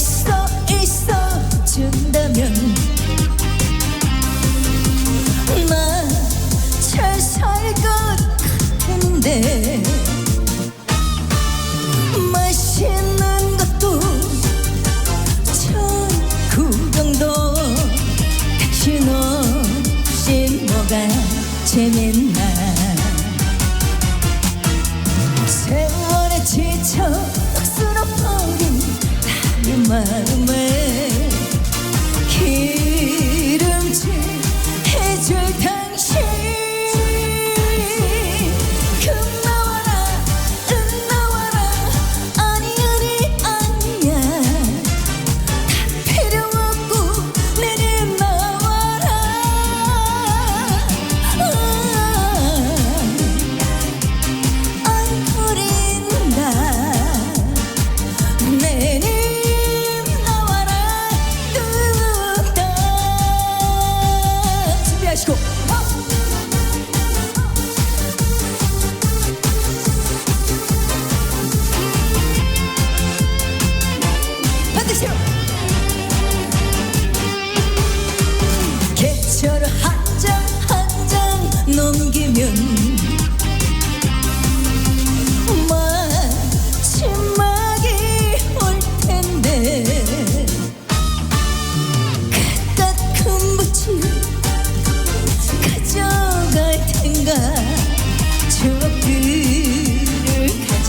있어 있어. 준다면 난 잘 살 것 같은데 맛있는 것도 전 구경도 당신 없이 뭐가 재밌는 time may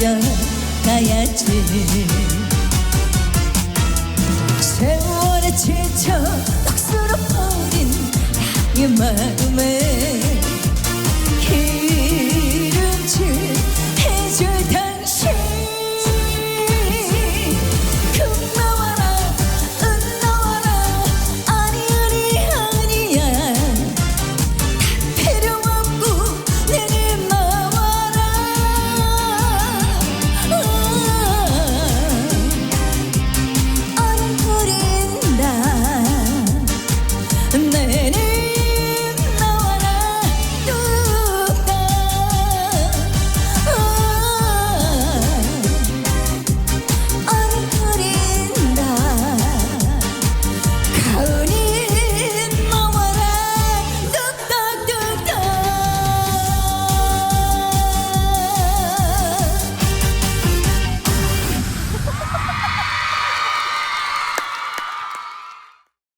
가져가야지. 세월에 지쳐 억수로 버린 나의 마음을